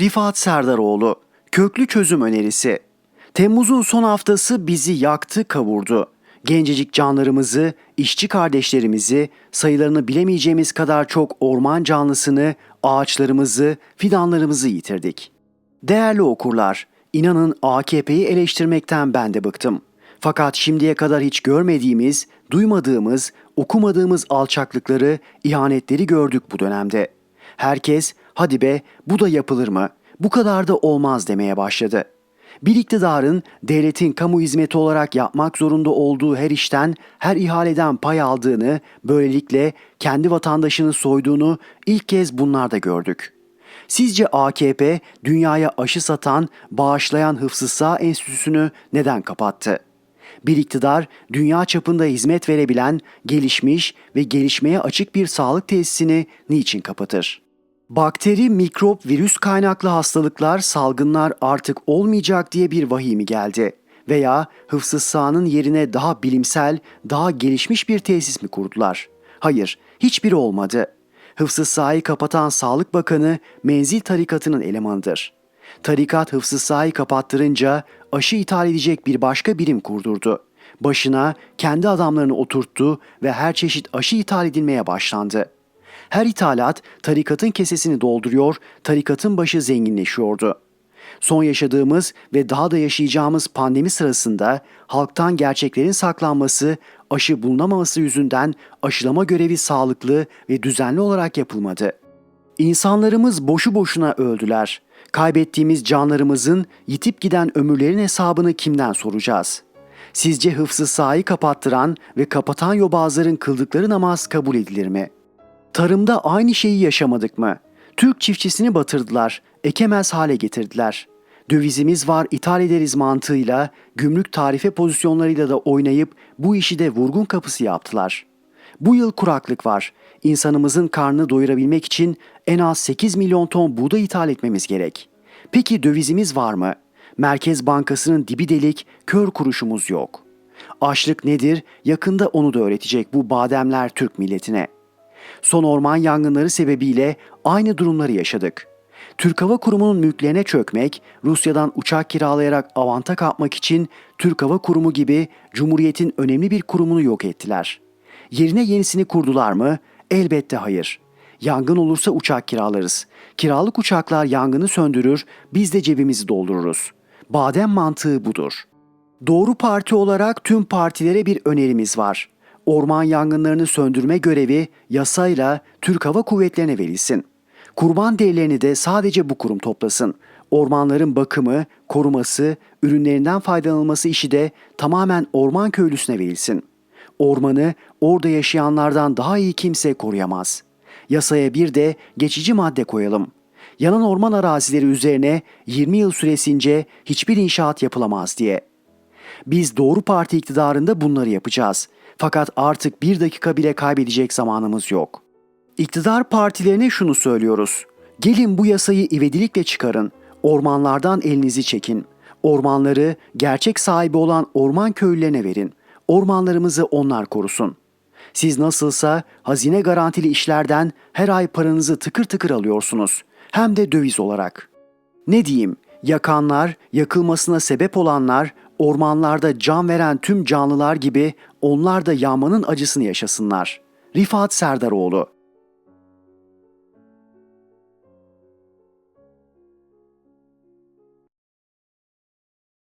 Rifat Serdaroğlu, köklü çözüm önerisi. Temmuz'un son haftası bizi yaktı, kavurdu. Gencecik canlarımızı, işçi kardeşlerimizi, sayılarını bilemeyeceğimiz kadar çok orman canlısını, ağaçlarımızı, fidanlarımızı yitirdik. Değerli okurlar, inanın AKP'yi eleştirmekten ben de bıktım. Fakat şimdiye kadar hiç görmediğimiz, duymadığımız, okumadığımız alçaklıkları, ihanetleri gördük bu dönemde. Herkes hadi be bu da yapılır mı? Bu kadar da olmaz demeye başladı. Bir iktidarın devletin kamu hizmeti olarak yapmak zorunda olduğu her işten, her ihaleden pay aldığını, böylelikle kendi vatandaşını soyduğunu ilk kez bunlarda gördük. Sizce AKP dünyaya aşı satan, bağışlayan Hıfzı Sağ Enstitüsü'nü neden kapattı? Bir iktidar dünya çapında hizmet verebilen, gelişmiş ve gelişmeye açık bir sağlık tesisini niçin kapatır? Bakteri, mikrop, virüs kaynaklı hastalıklar, salgınlar artık olmayacak diye bir vahiy mi geldi? Veya Hıfzı Sağ'ın yerine daha bilimsel, daha gelişmiş bir tesis mi kurdular? Hayır, hiçbiri olmadı. Hıfzı Sağ'ı kapatan Sağlık Bakanı Menzil Tarikatı'nın elemanıdır. Tarikat Hıfzı Sağ'ı kapattırınca aşı ithal edecek bir başka birim kurdurdu. Başına kendi adamlarını oturttu ve her çeşit aşı ithal edilmeye başlandı. Her ithalat tarikatın kesesini dolduruyor, tarikatın başı zenginleşiyordu. Son yaşadığımız ve daha da yaşayacağımız pandemi sırasında halktan gerçeklerin saklanması, aşı bulunamaması yüzünden aşılama görevi sağlıklı ve düzenli olarak yapılmadı. İnsanlarımız boşu boşuna öldüler. Kaybettiğimiz canlarımızın yitip giden ömürlerin hesabını kimden soracağız? Sizce hıfzı sahayı kapattıran ve kapatan yobazların kıldıkları namaz kabul edilir mi? Tarımda aynı şeyi yaşamadık mı? Türk çiftçisini batırdılar, ekemez hale getirdiler. Dövizimiz var ithal ederiz mantığıyla, gümrük tarife pozisyonlarıyla da oynayıp bu işi de vurgun kapısı yaptılar. Bu yıl kuraklık var. İnsanımızın karnını doyurabilmek için en az 8 milyon ton buğday ithal etmemiz gerek. Peki dövizimiz var mı? Merkez Bankası'nın dibi delik, kör kuruşumuz yok. Açlık nedir? Yakında onu da öğretecek bu bademler Türk milletine. Son orman yangınları sebebiyle aynı durumları yaşadık. Türk Hava Kurumu'nun mülklerine çökmek, Rusya'dan uçak kiralayarak avanta kapmak için Türk Hava Kurumu gibi Cumhuriyet'in önemli bir kurumunu yok ettiler. Yerine yenisini kurdular mı? Elbette hayır. Yangın olursa uçak kiralarız. Kiralık uçaklar yangını söndürür, biz de cebimizi doldururuz. Badem mantığı budur. Doğru Parti olarak tüm partilere bir önerimiz var. Orman yangınlarını söndürme görevi yasayla Türk Hava Kuvvetlerine verilsin. Kurban derilerini de sadece bu kurum toplasın. Ormanların bakımı, koruması, ürünlerinden faydalanılması işi de tamamen orman köylüsüne verilsin. Ormanı orada yaşayanlardan daha iyi kimse koruyamaz. Yasaya bir de geçici madde koyalım. Yanan orman arazileri üzerine 20 yıl süresince hiçbir inşaat yapılamaz diye. Biz doğru parti iktidarında bunları yapacağız. Fakat artık bir dakika bile kaybedecek zamanımız yok. İktidar partilerine şunu söylüyoruz. Gelin bu yasayı ivedilikle çıkarın. Ormanlardan elinizi çekin. Ormanları gerçek sahibi olan orman köylülerine verin. Ormanlarımızı onlar korusun. Siz nasılsa hazine garantili işlerden her ay paranızı tıkır tıkır alıyorsunuz. Hem de döviz olarak. Ne diyeyim? Yakanlar, yakılmasına sebep olanlar, ormanlarda can veren tüm canlılar gibi onlar da yağmanın acısını yaşasınlar. Rifat Serdaroğlu